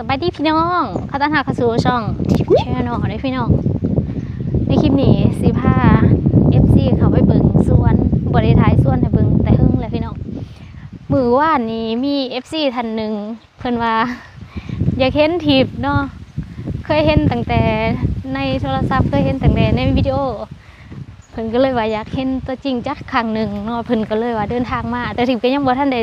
สบายดีพี่น้องขอต้อนรับเข้าสู่ช่องแชร์นอได้พี่น้อง ในคลิปนี้สีผ้า FC เขาไปเบิ่งสวนบริทายสวนให้เบิ่งแต่หึ่งเลยพี่น้อง มือว่านนี้มี FC ท่านหนึ่งเพิ่นว่า อยากเห็นทีบเนาะ เคยเห็นตั้งแต่ในโทรศัพท์เคยเห็นตั้งแต่ในวิดีโอ พิ่นก็เลยว่าอยากเห็นตัวจริงจักครั้งหนึ่งเนาะเพิ่นก็เลยว่าเดินทางมา แต่ทีมก็ยังบ่ทันได้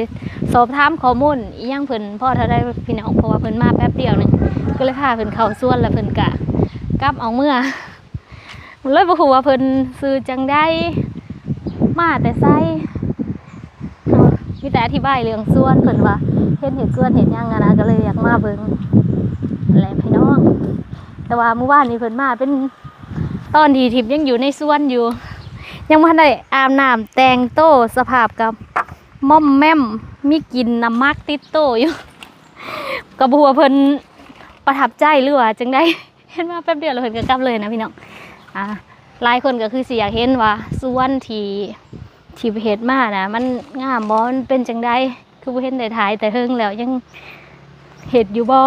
สอบถามข้อมูลอีหยังเพิ่นพ่อเท่าได้พี่น้องเพราะว่าเพิ่นมาแป๊บเดียวหนึงก็เลยพาเพิ่นเข้าสวนแล้วเพิ่นก็กลับเอาเมื่อเลยบ่ฮู้ว่าเพิ่นซื้อจังได้มาแต่ไสมีแต่อธิบายเรื่องสวนเพิ่นว่าเห็นเห็ดสวนเห็ดหยังอะนะก็เลยอยากมาเบิ่งนั่นแหละพี่น้อง แต่ว่าเมื่อวานนี้เพิ่นมาเป็นตอนที่ทิพย์ยังอยู่ในสวนอยู่ ยังไม่ได้อาบน้ำแต่งโต้สภาพกับม่อมแม่มมีกลินน้ำมักติดโตอยู่กับบัวเพิ่นประทับใจหรือว่าจังได้เห็นว่าแป๊บเดียวแล้วเพิ่นก็กลับเลยนะพี่น้องอ่าหลายคนก็คือสิอยากเห็นว่าสวนที่ที่เฮ็ดมานะมันงามบ่มันเป็นจังไดคือบ่เห็นได้ถ่ายแต่เฮิงแล้วยังเฮ็ดอยู่บ่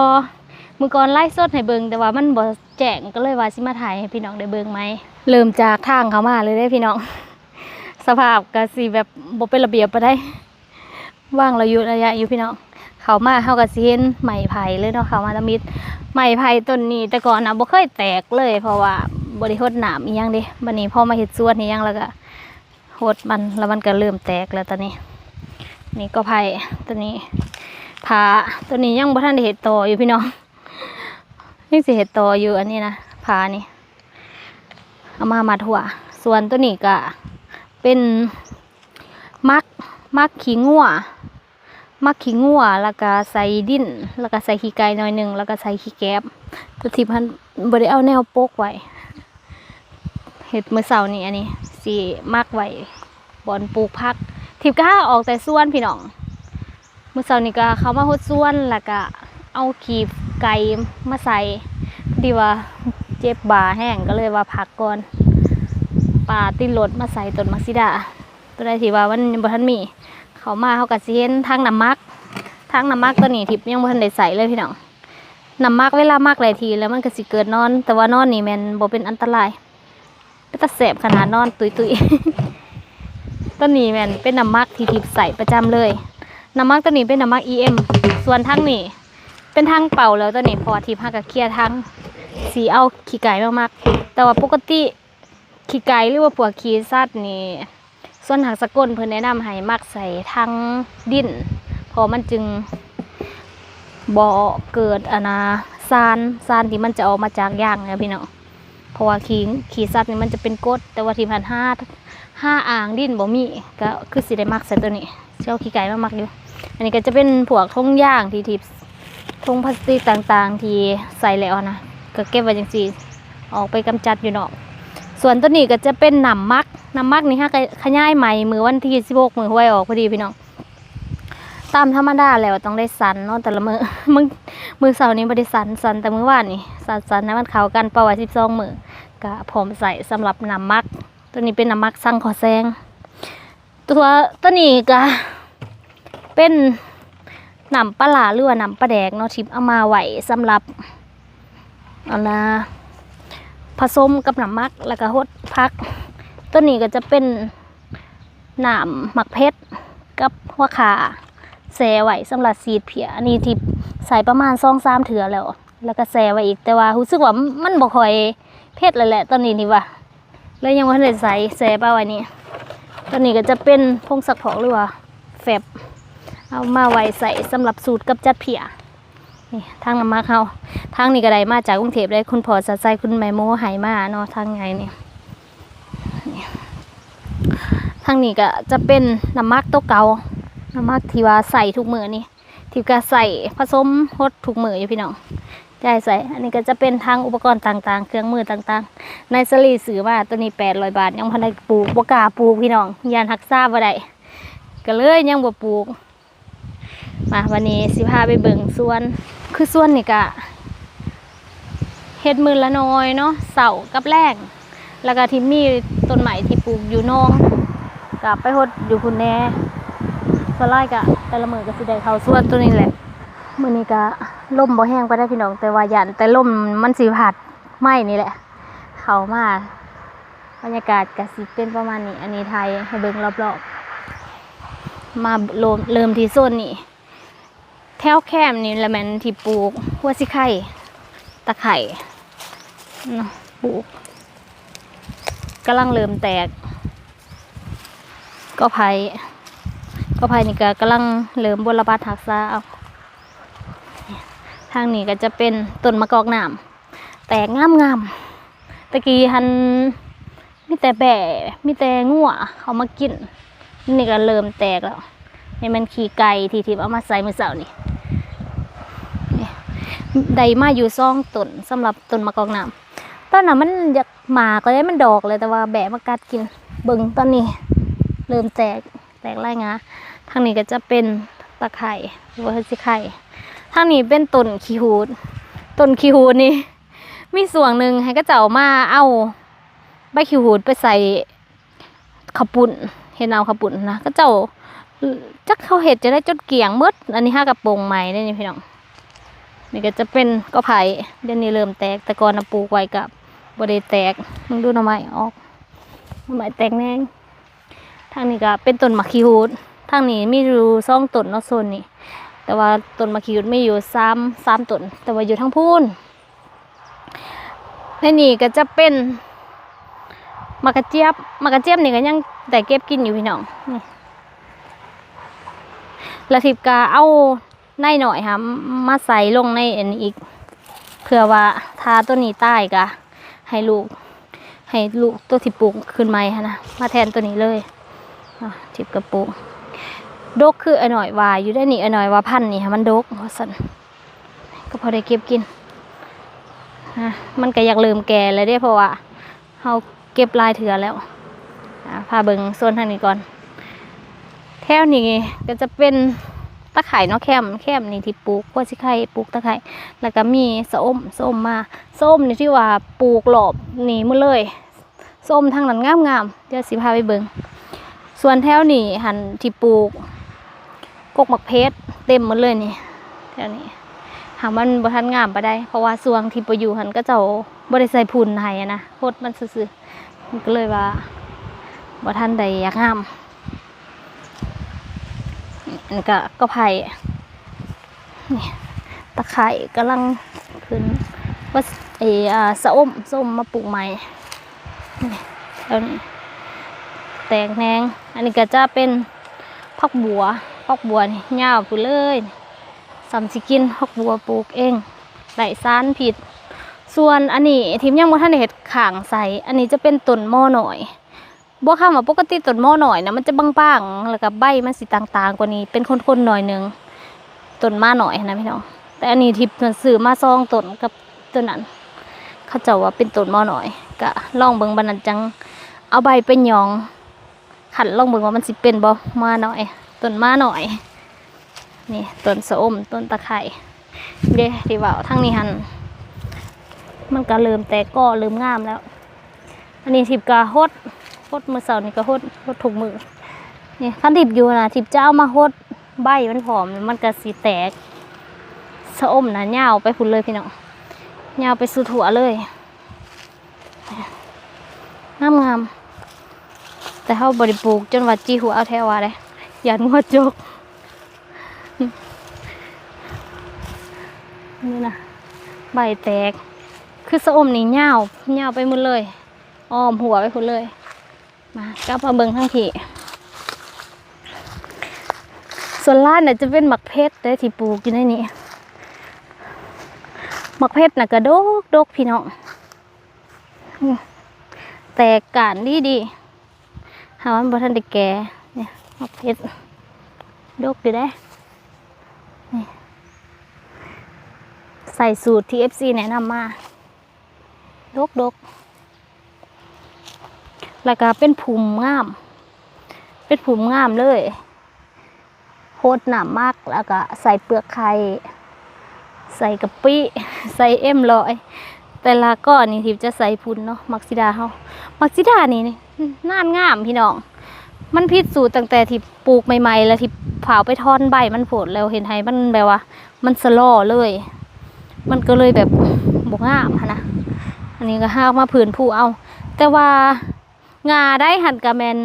มือก่อนไล่สดให้เบิงแต่ว่ามันบ่แจ้งก็เลยว่าสิมาถ่ายให้พี่น้องได้เบิงไหมเริ่มจากทางเขามาเลยได้พี่น้อง สภาพก็สิแบบบ่เป็นระเบียบไปานใดว่างระยุระยะอยู่พี่น้องเขามาเฮาก็สิเห็นไม้ไผ่เลยเนาะเขามาตะมิดไม้ไผ่ต้นนี้แต่ก่อนนะบ่เคยแตกเลย เพราะว่าบ่ได้รดน้ำอีหยังเด้บัดนี้พอมาเฮ็ดสวนอีหยังแล้วก็รดมันแล้วมันก็เริ่มแตกแล้วตอนนี้ นี่ก็ไผ่ตัวนี้ผาตัวนี้ยังบ่ทันได้เฮ็ดต่ออยู่พี่น้อง นี่สิเห็ดตออยู่อันนี้นะผานี่เอามามัดหัว ส่วนตัวนี้ก็เป็นมักมักขี้งัวมักขี้งัวแล้วก็ใส่ดิน แล้วก็ใส่ขี้ไก่หน่อยหนึ่งแล้วก็ใส่ขี้แก๊บตัวที่พันบริเอาแนวโปกไว้เห็ดมือเสาร์นี่อันนี้สีมักไว้บอนปลูกพักทิพย์ก็หาออกแต่ส่วนพี่น้องมือเสาร์นี่ก็เขามาหดส่วนแล้วก็เอาขีบ ไก่มาใส่ดีว่าเจ็บบ่าแห้งก็เลยว่าพักก่อนป่าติดรถมาใส่ต้นมักซิดาตัวใดที่ว่ามันยังบ่ทันมี เขามาเขาก็สิเห็นทางน้ำมักทางน้ำมักตัวนี้ทิพย์ยังบ่ทันได้ใส่เลยพี่น้องน้ำมักเวลามักหลายทีแล้วมันก็สิเกิดนอน แต่ว่านอนนี่แมันบ่เป็นอันตรายก็จะแสบขนาดนอนตุยตุยตัวนี้แมันเป็นน้ำมักที่ทิพย์ใส่ประจำเลยน้ำมักตัวนี้เป็นน้ำมัก EM ส่วนทั้งนี้ เป็นทางเป่าแล้วตัวนี้พอทีพักกับเคลียร์ทางสีเอาขี้ไก่มากๆ แต่ว่าปกติขี้ไก่หรือว่าพวกขี้สัตว์นี่ส่วนหางสกลเพิ่นแนะนำให้มักใส่ทางดินพอมันจึงบ่อเกิดอนนาซานซานที่มันจะออกมาจากย่างนะพี่เน้องเพราะว่าขี้ขี้สัตว์นี่มันจะเป็นกดแต่ว่าที่พันห้าห้าอ่างดินบ่มีก็คือสิได้มักใส่ตัวนี้เจ้าขี้ไก่มากๆอยู่อันนี้ก็จะเป็นพวกทงย่างที่ทิพ ถุงพลาสติกต่างๆ ที่ใส่แล้วนะก็เก็บไว้จังสีออกไปกำจัดอยู่เนาะส่วนตัวนี้ก็จะเป็นหนำมักหนำมักนี่ฮะขยายใหม่มือวันที่สิบหกมือหวยออกพอดีพี่น้องตามธรรมดาแล้วต้องได้สันเนาะแต่ละมือมึงมือเสาร์นี้ไม่ได้สันสันแต่มือว่านนี่สันสันนะมันเข้ากันประวัติสิบสองมือก็พร้อมใส่สำหรับหนำมัก ตัวนี้เป็นหนำมักสั่งขอแซงตัวตัวนี้ก็เป็น นำปลาหลาหรือว่าหนำปลาแดกเนาะทิพย์เอามาไหวสำหรับเอานะผสมกับหนำมักแล้วก็ฮดพัก ตัวนี้ก็จะเป็นหนามหมักเพชรกับหัวขาแซไว้สำหรับสีดเพียอันนี้ทิพย์ใส่ประมาณซองสามเถื่อแล้ว แล้วก็แซไว้อีกแต่ว่ารู้สึกว่ามันบ่ค่อยเพชรเลยแหละตอนนี้นี่ว่าเลยยังไม่ได้ใส่แซปลาไว้นี่ตัวนี้ก็จะเป็นพงสักผอกหรือว่าแฟบ เอามาไว้ใส่สำหรับสูตรกับจัดเพียนี่ทางน้ำมาเขาทางนี้ก็ได้มาจากกรุงเทพได้คุณพ่อสัดใจคุณแม่โมไหมาเนาะทางไงนี่นี่ทางนี้ก็จะเป็นน้ำมักโต๊ะเก่าน้ำมักที่ว่าใส่ทุกมือนี่ที่ก็ใส่ผสมฮดทุกมืออยู่พี่น้องได้ใส่ อันนี้ก็จะเป็นทางอุปกรณ์ต่างๆ เครื่องมือต่างๆ ในสลีซื้อมาตัวนี้แปดร้อยบาท ยังพันได้ปลูกบกาปลูกพี่น้องยานหักซาบ่ได้ก็เลยยังบ่ปลูก มาวันนี้สิพาไปเบิ่งสวน คือสวนนี่กะเฮ็ดมือละน้อยเนาะเสากับแรงแล้วก็ที่มีต้นไม้ที่ปลูกอยู่นองกับไปหดอยู่คุณแน่สไล่กะแต่ละมือก็สิได้เข้าสวนตัวนี้แหละมือนี้กะลมบ่แห้งไปได้พี่น้องแต่ว่ายันแต่ลมมันสีผัดไหมนี่แหละ เขามาบรรยากาศกสิเป็นประมาณนี้ อันนี้ไทยให้เบิ่งรอบๆมาเริ่มเริ่มที่โซนนี้ แถวแคมนี่ละแมนที่ปลูกหัวสิไข่ตะไคร่นปลูกกำลังเริ่มแตก ก็ไผ่ก็ไผ่นี่ก็กำลังเริ่มบนระบาดหักษาเอาทางนี้ก็จะเป็นต้นมะกอกน้ำแตกงามงามๆตะกี้หันมีแต่แบ่มีแต่งัวเขามากิน นี่ก็เริ่มแตกแล้ว นี่มันขี่ไก่ที่ทิพเอามาใส่มือเสานี่นี่ได้มาอยู่ซองต้นสำหรับต้นมะกอกน้ำตอนนั้นมันอยากหมาก็ได้มันดอกเลยแต่ว่าแบะมากัดกินเบิ่งตอนนี้ เริ่มแตกแตกไล่งาทางนี้ก็จะเป็นตะไคร่หรือว่าสิไข่ทางนี้เป็นต้นขี้หูดต้นขี้หูดนี่มีส่วนหนึ่งให้ก็เจ้ามาเอาใบขี้หูดไปใส่ขาปุ่นเห็นเอาขาปุ่นนะก็เจ้า จักเขาเห็ดจะได้จดเกี่ยงมืดอันนี้ห้ากระโปรงใหม่ได้นี่พี่น้องนี่ก็จะเป็นก็ไผ่เดี๋ยวนี้เริ่มแตกแต่ก่อนนะปลูกไว้กับบไดแตกมึงดูหน่อไม้ออกหน่อไม้แตกแน่งทางนี้ก็เป็นต้นมะขีฮูดทางนี้มีอยู่องต้นนาะโซนนี้แต่ว่าต้นมะขีฮูดไมีอยู่สามสามต้นแต่ว่าอยู่ทั้งพูนในนี่ก็จะเป็นมะกระเจี๊ยบมะกระเจี๊ยบนี่ก็ยังแต่เก็บกินอยู่พี่น้องนี่ ล้วทิพกาเอาในหน่อยค่ะมาใส่ลงในอันนี้อีกเพื่อว่าทาตัวนี้ใต้กะให้ลูก ให้ลูกตัวที่ปลูกขึ้นใหม่ค่ะนะมาแทนตัวนี้เลยทิบกระปุกดกคืออหน่อยว่าอยู่ได้นี่อหน่อยว่าพันนี่ค่ะมันดกว่าสันก็พอได้เก็บกินอะมันก็อยากลืมแก่เลยเด้เพราะว่าเราเก็บลายเถื่อแล้วพาเบิงโซนทางนี้ก่อน แถวนี้ก็จะเป็นตะไคร่เนาะแคมแคมนี่ที่ปลูกว่าสิไข่ปลูกตะไคร่แล้วก็มีสะอมสะอมมาสะอมนี่ที่ว่าปลูกหลอบนี่หมดเลยส้มทางนั้นงามงามๆเดี๋ยวสิพาไปเบิงส่วนแถวนี้หันที่ปลูกกกหมักเพชรเต็มหมดเลยนี่แถวนี้หามันบ่ทันงามไปได้ เพราะว่าสวงที่ปอยู่หันก็เจ้าบ่ได้ใส่พุ่นให้นะโคตรมันซื่อๆก็เลยว่าบ่ทันได้อยากงาม นนี้ก็ก็ไผ่นี่ตะไคร่กำลังขึ้นว่าเอออ่าสะอมส้มมาปลูกใหม่แล้วแตกแนงอันนี้ก็จะเป็นพักบัวพักบัวนี่ยาวไปเลยสำสิกินพักบัวปลูกเองไหลซานผิด ส่วนอันนี้ทีมยังบ่ทันเห็ดข่างใสอันนี้จะเป็นต้นหม้อหน่อย บ่คำว่าปกติต้นหม้อหน่อยนะมันจะบางๆแล้วก็ใบมันสิต่างๆ กว่านี้ เป็นคนๆหน่อยนึงต้นมาหน่อยนะพี่น้องแต่อันนี้ทิพย์เพิ่นซื้อมาซองต้นกับต้นนั้น เขาเจ้าว่าเป็นต้นหม้อหน่อยก็ลองเบิ่งบันนั้นจัง เอาใบไปหยองขันลองเบิ่งว่ามันสิเป็นบ่มาหน่อยต้นมาหน่อยนี่ต้นสะอมต้นตะไคร่เด้ที่ว่าทั้งนี้หันมันก็เริ่มแตกก็เริ่มงามแล้ว อันนี้ทิบกะฮด ฮดมือเสาร์นี่ก็ฮดฮดถูกมือนี่คันทิบอยู่นะทิบจะเอามาฮดใบมันผอมมันก็สีแตกสะอมนะยาไปพุ่นเลยพี่น้องยาไปสู่ถั่วเลยงามงามแต่เขาบริปลูกจนว่าจีหัวเอาแทวาเลยอย่านวจกนี่นะใบแตก คือสะอมนี่เงาวเงาไปหมดเลยอ้อมหัวไปหมดเลย มากลับมาเบิ่งทั้งทีส่วนล้านเนี่ยจะเป็นหมักเพชรได้ที่ปลูกอยู่ในนี้หมักเพชรน่ะกระดกดกพี่น้องแต่การดีดีหามันบ่ทันได้แก่เนี่ยมะเพชรดกอยู่ได้ใส่สูตรที่ FC แนะนำมาดกดก แล้วก็เป็นผุมงาม เป็นผุมงามเลยโคตรหนามากแล้วก็ใส่เปลือกไข่ใส่กะปิใส่เอ็มลอย แต่ละก้อนนี่ทิพจะใส่พุนเนาะมักซิดาเฮามักซิดานี่นี่น่านงามพี่น้อง มันพิสูตรตั้งแต่ที่ปลูกใหม่ๆ แล้วที่เผาไปทอนใบมันผลแล้วเห็นไห้มันแบบว่า มันสะลอเลย มันก็เลยแบบบกงามนะอันนี้ก็ห้ากมาผืนผู้เอา แต่ว่า งาได้หันกระแมน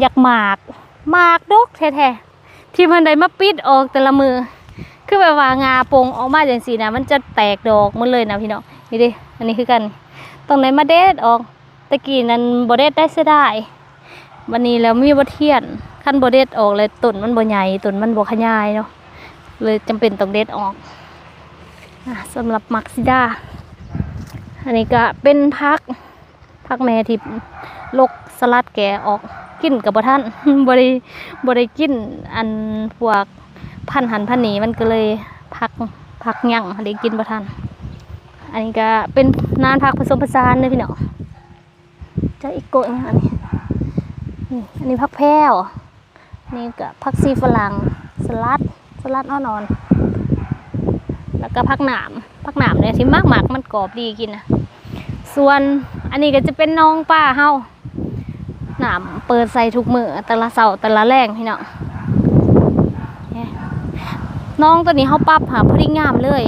อยากหมากหมากดกแท้ๆที่มันได้มาปิดออกแต่ละมือ คือแบบว่างาโปงออกมาอย่างสีนะมันจะแตกดอกหมันเลยนะพี่น้องนี่ดิอันนี้คือกันตรงไหนมาเด็ดออกตะกี้นั้นบเด็ดได้เสียได้วันนี้แล้วมีบเทียนขั้นบเด็ดออกเลยต้นมันบใหญ่ต้นมันบขยายเนาะเลยจำเป็นต้องเด็ดออกอะสำหรับมักซิดาอันนี้ก็เป็นพัก พักแม่ที่ลกสลัดแกะออกกินกับบ่ท่านบ่ได้บ่ได้กินอันพวกพันหันพันหนีมันก็เลยพักพักยั่งได้กินบ่ทันอันนี้ก็เป็นนานพักผสมผสานเลยพี่น้องเจะอีกโกะอันนี้อันนี้พักแพ้วนี่ก็พักซีฝรั่งสลัดสลัดอ่อนๆแล้วก็พักหนามพักหนามเนี่ยที่มากหมากมันกรอบดีกินนะส่วน อันนี้ก็จะเป็นน้องป้าเฮาหนามเปิดใส่ทุกมือแต่ละเสาแต่ละแรงพี่น้องน้องตัวนี้เขาปรับหาพอดีงามเลย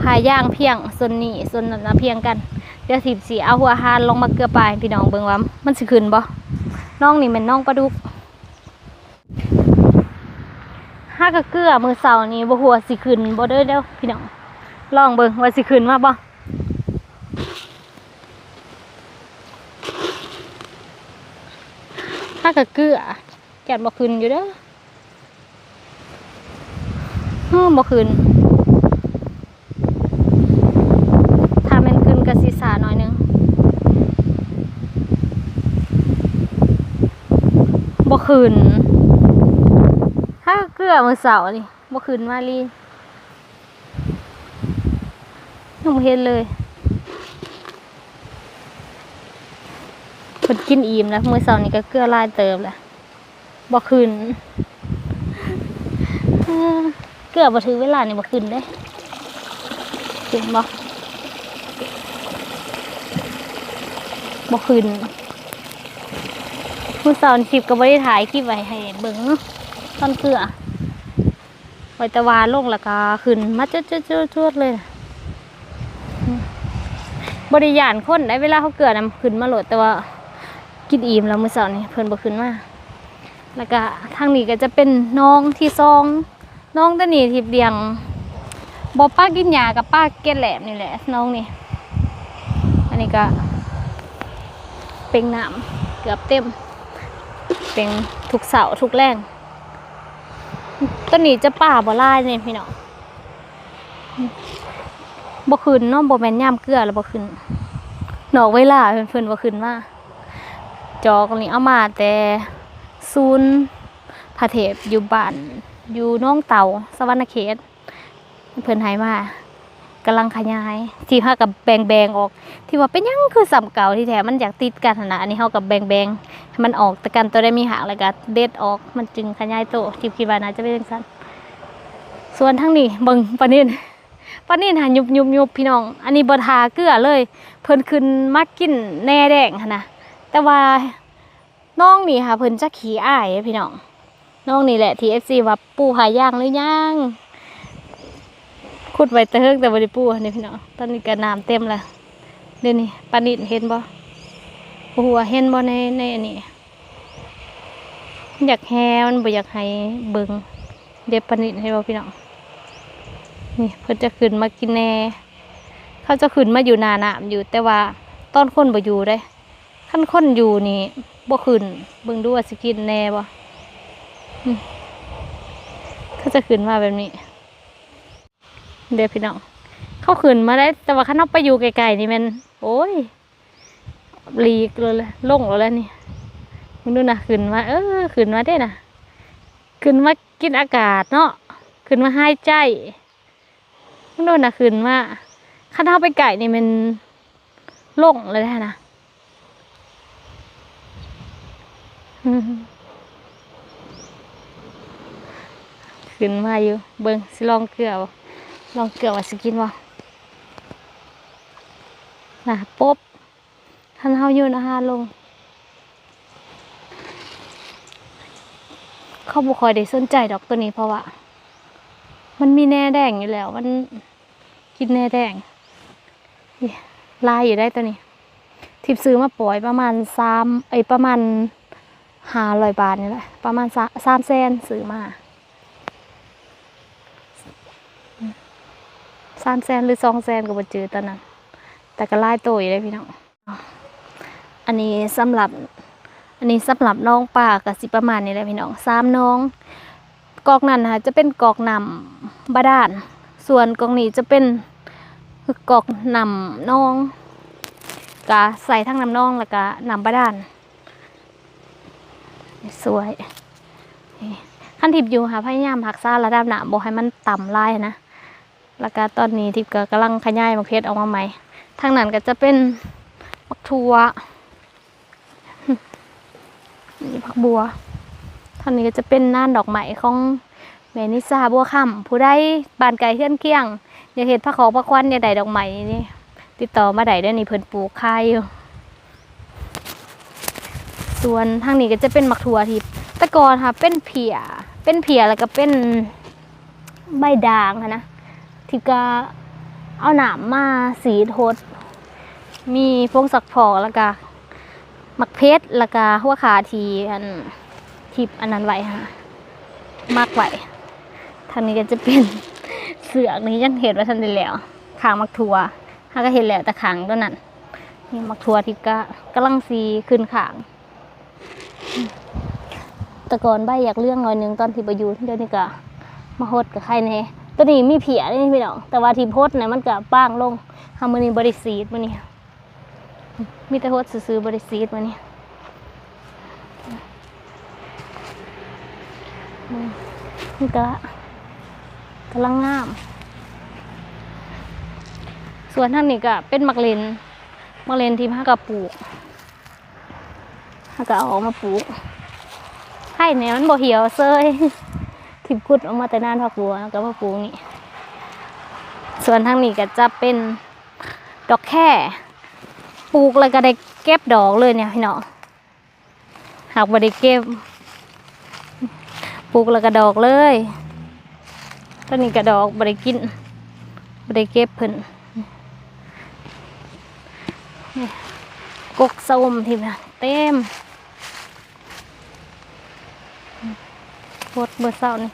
พายย่างเพียงส่วนนี้ส่วนนั้นเพียงกันเดี๋ยวสิบสีเอาหัวหานลงมาเกลือปลายพี่น้องเบิ่งว่ามันสิขึ้นบ่น้องนี่เป็นน้องปลาดุกห้ากะเกลือมือเสานี้บ่หัวสิขึ้นบ่เด้อเด้อพี่น้องลองเบิ่งว่าสิขึ้นมาบ่ ห้ากะเกลือแกนบ่ขึ้นอยู่เด้อฮ้อบ่ขึ้นถ้ามันขึ้นกะสิสาหน่อยหนึงบ่ขึ้นถ้าเกลือมือเสาร์นี่บ่ขึ้นมาลียังบ่เห็นเลย เพิ่นกินอิ่มแล้วมือเสาร์นี่ก็เกลือลายเติมแล้วบ่ขึ้นเออเกือบมาถึงเวลานี่มาขึ้นได้ขึ้นบ่บ่ขึ้นมือสอนคลิปก็ไม่ได้ถ่ายคลิปไว้ให้เบิ่งตอนเกลือไว้ตะวาลงแล้วก็ขึ้นมาจุดจุดจุดเลยน่ะบริยานคนได้เวลาเขาเกลือนํขึ้นมาโหลดแต่ว่า กินอิ่มแล้วมื้อเสานี่เพิ่นบ่ขึ้นมาแล้วก็ทางนี้ก็จะเป็นน้องที่ซองน้องตัวนี้ทิบเดียงบอป้ากินยากับป้าเกล็ดแหลมนี่แหละน้องนี่อันนี้ก็เป็นน้ำเกือบเต็ม เป็นทุกเสาทุกแรงตัวนี้จะป่าบ่ไล่เนี่ยพี่น้องบ่ขึ้นเนาะบ่แม่นย่ามเกลือแล้วบ่ขึ้นนอกเวลาเพิ่นเพิ่นบ่ขึ้นมา จอกนี่เอามาแต่ศูนย์พระเทพอยู่บ้านอยู่น้องเต่าสวรรณเขต เพิ่นให้มากำลังขยาย ที่เฮากับแบ่งออก ที่ว่าเป็นยังคือสำเก่าที่แท้มันอยากติดกันหั่นะอันนี้เฮากับแบงๆให้มันออกแต่กันตัวได้มีหางแล้วก็เด็ดออก มันจึงขยายโตที่คิดว่าน่าจะเป็นจังซั่นส่วนทั้งนี้เบิ่งปานนี้ปานนี้หายุบยุบยุบพี่น้อง อันนี้บ่ทาเกลือเลย เพิ่นขึ้นมากินแหน่แดงนะ แต่ว่าน้องนี่ค่ะเพิ่นจะขี้อายพี่น้องน้องนี่แหละที่ FC ว่าปูหายางหรือยังขุดไว้แต่เฮิงแต่บริปูนี่พี่น้องตอนนี้ก็น้ำเต็มแล้วเดี๋ยวนี้ปานิดเห็นบ่หัวเห็นบ่ในในอันนี้อยากแฮมันบ่อยากให้เบิงเด็บปานิดให้บ่พี่น้องนี่เพิ่นจะขึ้นมากินแน่ เขาจะขึ้นมาอยู่หนาน้ำอยู่แต่ว่าตอนคนบ่อยู่ได้ ขั้นคนอยู่นี่บ่ขึ้นเบิ่งดูว่าสิกินแน่บ่เขาจะขึ้นมาแบบนี้ เดี๋ยวพี่น้องเขาขึ้นมาได้ แต่ว่าข้างนอกไปอยู่ไกลๆนี่มัน โอ้ยหลีกเลยลยลงแล้วแล้วนี่มึงดูนะขึ้นมาเออขึ้นมาได้นะขึ้นมากินอากาศเนาะขึ้นมาหายใจมึงดูนะขึ้นมาข้างนอกไปไก่นี่มันล่งเลยได้นะอืม ขึ้นมาอยู่ เบิ่งสิลองเกลือบลองเกลือว่าสิกินบ่น่ะปุ๊บท่านเฮาอยู่นะฮะลง เขาบ่ค่อยได้สนใจดอกตัวนี้เพราะว่า มันมีแน่แดงอยู่แล้ว มันกินแน่แดงลายอยู่ได้ตัวนี้ ทิปซื้อมาปล่อยประมาณสามไอประมาณ ห้าร้อยบาทนี่แหละ ประมาณสามแสนซื้อมาสามแสนหรือสองแสนก็บ่จือตอนนั้น แต่ก็ลายโตอยู่เลยพี่น้องอันนี้สำหรับ อันนี้สำหรับน้องป่ากับสิประมาณนี้แหละพี่น้องสามน้องกอกนั้นนะคะจะเป็นกอกนำบาดาลส่วนกอกนี้จะเป็นกอกนำน้องกะใส่ทั้งน้ำน้องแล้วก็นำบาดาล สวยขั้นทิพย์อยู่ค่ะพยายามหักษาระดับหนาบให้มันต่ำลายนะ แล้วก็ตอนนี้ทิพย์ก็กำลังขยายมะเขือออกมาใหม่ ทางนั้นก็จะเป็นมักทัวนี่ผักบัวท่านนี้ก็จะเป็นน่านดอกไม้ของแม่นิสาบัวค่ำผู้ใดบานไก่เฮือนเกี้ยง อยากเห็นพระขอพระควันอยากได้ดอกไม้นี่ ติดต่อมาได้เด้อนี่เพิ่นปลูกขายอยู่ ส่วนทางนี้ก็จะเป็นมักถั่วทิพย์ตะกอนค่ะ เป็นเพียเป็นเพียแล้วก็เป็นใบด่างค่ะนะที่ก็เอาหนามมาสีทด มีพงสักพอแล้วก็มักเพชรแล้วก็หัวขาทีอันทิปอันนั้นไว้ฮะมากไว้ทางนี้ก็จะเป็นเสือกนี้ยังเห็นว่าทันได้แล้วขางมักทัวฮาก็เห็นแล้วแต่ขางตัวนั้นนี่มักทัวที่ก็กำลังซีขึ้นขาง แตะกอนใบอยากเรื่องหน่อยหนึงตอนที่ไปอยู่เดี๋ยวนี้ก็มาโฮดกับใครแน่ตัวนี้มีเผียนี่พี่น้องแต่ว่าที่โพดเนี่ยมันก็ป้างลงทำมือนี้บริสีดมือนี้มีแต่โฮดซื้อบริสีดมือนี้นี่ก็กำลังงาม ส่วนท่างนี้ก็เป็นมักเลนมักเลนที่ห้ากับปลูก ห้าก็เอาออกมาปลูกไข่เนี่ยมันบ่เหี่ยวเซยทิบกุดออกมาแต่นานพักบัวแล้วก็มาปลูกนี่ส่วนทางนี้ก็จะเป็นดอกแค่ปลูกแล้วก็ได้เก็บดอกเลยเนี่ยพี่น้องหากบ่ได้เก็บปลูกแล้วกระดอกเลยต้นนี้กระดอกบริกินบริเก็บเพิ่นกกส้มที่แบบเต็ม โคตรเบอร์เศร้านี่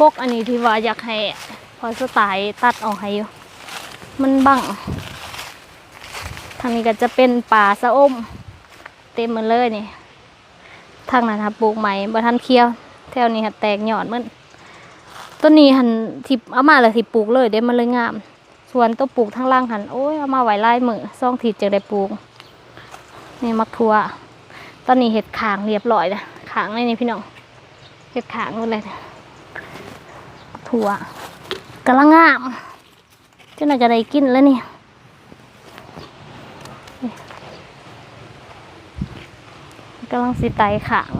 กกอันนี้ที่ว่าอยากให้พอสไตล์ตัดออกให้อยู่ มันบังทางนี้ก็จะเป็นป่าสะอม เต็มหมันเลยนี่ทางนั้นครับปลูกใหม่บ่ทันเคี้ยว แถวนี้ครับแตกยอดมันต้นนี้หันที่เอามาเลยที่ปลูกเลยเดี๋ยวมันเลยงาม ส่วนตัวปลูกทางล่างหันโอ้ยเอามาไว้ไล่มือซ่องถีบจะได้ปลูก นี่มักทัว ตอนนี้เห็ดขางเรียบร้อยแล้วขางเลยนี่พี่น้องเห็ดขางหมดเลยมักทัวกำลังงามเจ้าหน่อยจะได้กินแล้วนี่กำลังสิไตขาง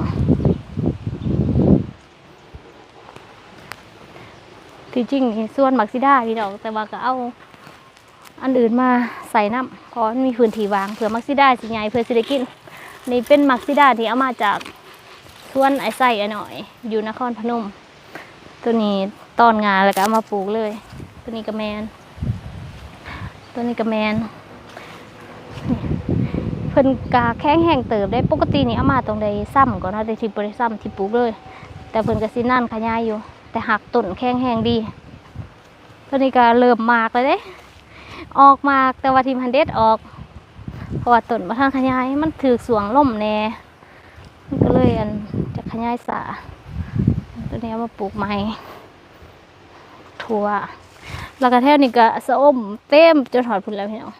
ที่จริงนี่ส่วนมักซิด้าพี่ดอกแต่ว่าก็เอาอันอื่นมาใส่น้ำเพราะมันมีพื้นที่วางเผื่อมักซิด้าสิใหญ่เพื่อสิได้กิน นี่เป็นมักซิด้าที่เอามาจากส่วนไอไส้อะหน่อย อยู่นครพนม ตัวนี้ตอนงานแล้วก็เอามาปลูกเลย ตัวนี้กระแมน ตัวนี้กระแมนเพิ่นกาแข้งแห้งเติบได้ปกตินี่เอามาตรงใดซ้ำก่อนนะแต่ที่บริซ้ำที่ปลูกเลย แต่เพิ่นก็สินั่นขยายอยู่ แต่หักต้นแข้งแห้งดีตัวนี้ก็เริ่มมากเลยเด้ออกมากแต่ว่าทีมฮันเดดออก เพราะว่าต้นมาทางขยายมันถือสวงล่มแน่มันก็เลยอันจะขยายสาตัวนี้มาปลูกใหม่ถั่วแล้วก็แถวนี้ก็สะอมเต็มจนถอดพุ่นแล้วพี่น้อง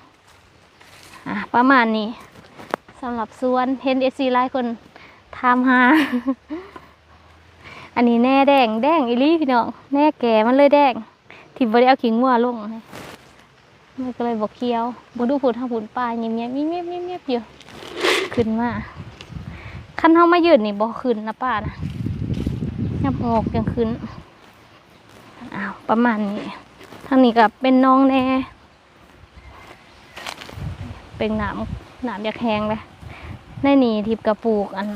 อะประมาณนี้สำหรับสวนเห็นเอซีหลคนทำหา อันนี้แน่แดงแดงอีลี่พี่น้อง แน่แก่มันเลยแดงที่บริเอาขิงวัวลงนะ มันก็เลยบอกเคี้ยวบดูผุดทางผุดปลาเงียบเงียบเงียบเงียบเงียบเยอยู่ขึ้นมาขั้นเท้ามายืดนี่บอกขึ้นนะป้านะยับออกยังขึ้นอ้าวประมาณนี้ทางนี้ก็เป็นน้องแน่เป็นหนามหนามอยากแหงเลยในนี่ทิพกระปูกอัน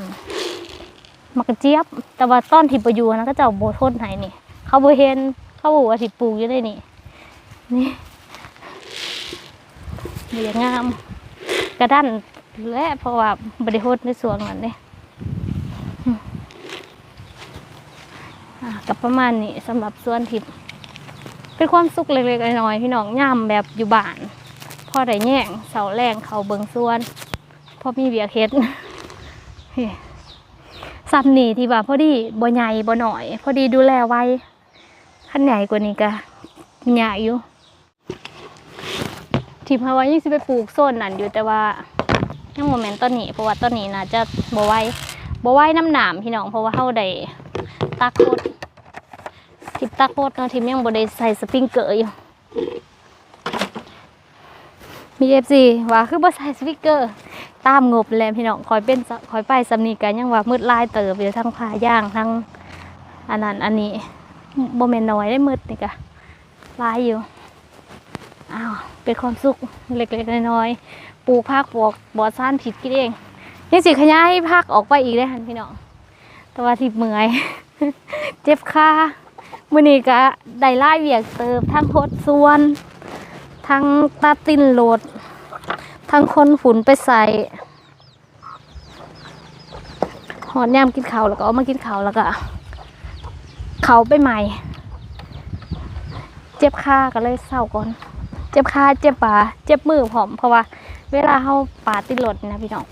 มักเจี๊ยบ แต่ว่าต้นทิพย์ประยูนะก็จะเอาโบทนให้นี่ เขาบเห็นเขาบอกว่าสิปลูกอยู่ได้นี่นี่ เบียงาม กระดันและเพราะว่าบริโภคในสวนนั่นเด้อืมอะกับประมาณนี้สำหรับสวนทิพย์เป็นความสุขเล็กๆน้อยๆพี่น้องย่ำแบบอยู่บ้านพอได้แย่งเสาแรงเขาเบิงสวนพอมีเบียร์เฮ็ดซับนี่ที่ว่าพอดีบ่ใหญ่บ่หน่อย พอดีดูแลไว้ขั้นใหญ่กว่านี้ก็ใหญ่อยู่ ทิพย์ฮาวายังสิไปปลูกโซนนั่นอยู่แต่ว่ายังโมเมนต์ต้นนี้เพราะว่าต้นนี้น่าจะบ่ไหวบ่ไหวน้ำหนามพี่น้องเพราะว่าเฮาได้ตักโคดทิพตักโคดเนาะทิพย์ยังบ่ได้ใส่สปริงเกอร์อยู่มี FC ว่าคือบ่ใส่สปริงเกอร์ตามงบแหล้วพี่น้องคอยเป็นคอยไปสำนีกันยังว่ามืดลายเติบอยู่ทั้งผ้าย่างทั้งอันนั้นอันนี้บ่แม่นน้อยได้มืดนี่ก็ลายอยู่ อ้าวเป็นความสุขเล็กๆน้อยๆปลูกผักบวกบอซ่านผิดกินเองยังสิขยายผักออกไปอีกได้หันพี่น้องแต่ว่าทิบเมื่อย เจ็บขามื้อนี้ก็ได้ไล่เวียกเติบทั้งโคดส่วน ทั้งตัดตินโหลด ทั้งคนฝุ่นไปใส่หอดย่ามกินเขาแล้วก็เอามากินเขาแล้วก็ เขาไปใหม่ เจ็บขาก็เลยเศร้าก่อน จ็บขาเจ็บปาเจ็บมือผอมเพราะว่า เวลาเฮาปาดติดรถนี่นะพี่น้อง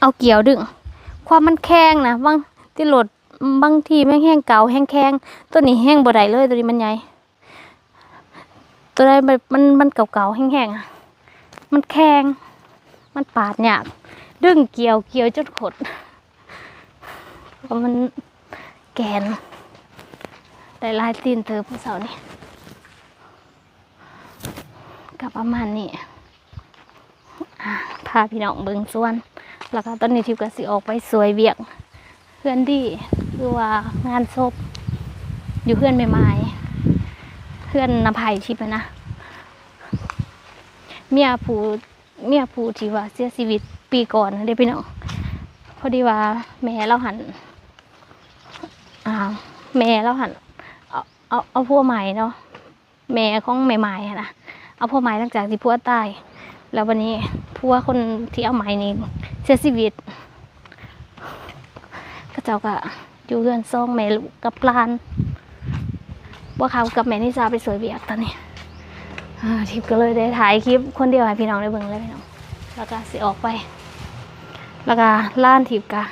เอาเกี่ยวดึง ความมันแข็งนะบางติดรถบางทีแม่งแห้งเก่าแห้งแข็งตัวนี้แห้งบ่ได้เลย ตัวนี้มันใหญ่ตัวใดมันมันมันเก่าๆแห้งๆอะมันแข็งมันปาดยากดึงเกี่ยวเกี่ยวจนขดเพราะมันแกนได้ลายตีนเธอผู้สาวนี่ ก็ ประมาณนี้อ่พาพี่น้องเบิงส่วน แล้วก็ตอนนี้ทิพย์ก็สิออกไปสวยเวียก เพื่อนดีคือว่างานศพอยู่เพื่อนใหม่ๆเพื่อนนภัยทิพย์อะนะเมียผู้เมียผู้ที่ว่าเสียชีวิตปีก่อนเด้พี่น้องพอดีว่าแม่เราหันอ่าแม่เราหันเอาเอาเอาพวกใหม่เนาะแม่ของใหม่ๆนะ เอาพ่อไม้หลังจากที่พัวตาย แล้ววันนี้พัวคนที่เอาไม้นี่เสียชีวิตก็เจ้าก็อยู่เรือนซ่องแม่ลูกกับหลานว่าเขากับแม่นิสาไปสวยเบียกตอนนี้ทิพย์ก็เลยได้ถ่ายคลิปคนเดียวให้พี่น้องได้เบิ่งเลยพี่น้องแล้วก็สิออกไป แล้วก็ล้านทิพย์กะ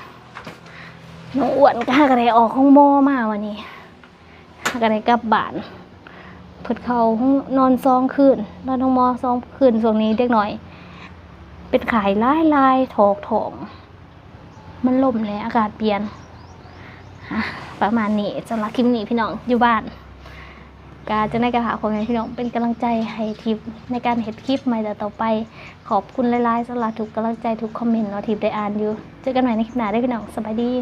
น้องอ้วนก็หากระไดออกห้องโมมาวันนี้กระไดกลับบ้าน เพิ่นเขาห้องนอนซองคืนนอนห้องมอซองคืนช่วงนี้เด็กหน่อย เป็นขายลายลายถอกถองมันล่มแล้วอากาศเปลี่ยนประมาณนี้สำหรับคลิปนี้พี่น้องอยู่บ้านกาจะได้กระหาของพี่น้องเป็นกำลังใจให้ทิปในการเห็ดคลิปใหม่ต่อไป ขอบคุณหลายๆสำหรับทุกกำลังใจทุกคอมเมนต์เนาะทิปได้อ่านอยู่ เจอกันใหม่ในคลิปหน้าได้พี่น้องสบายดี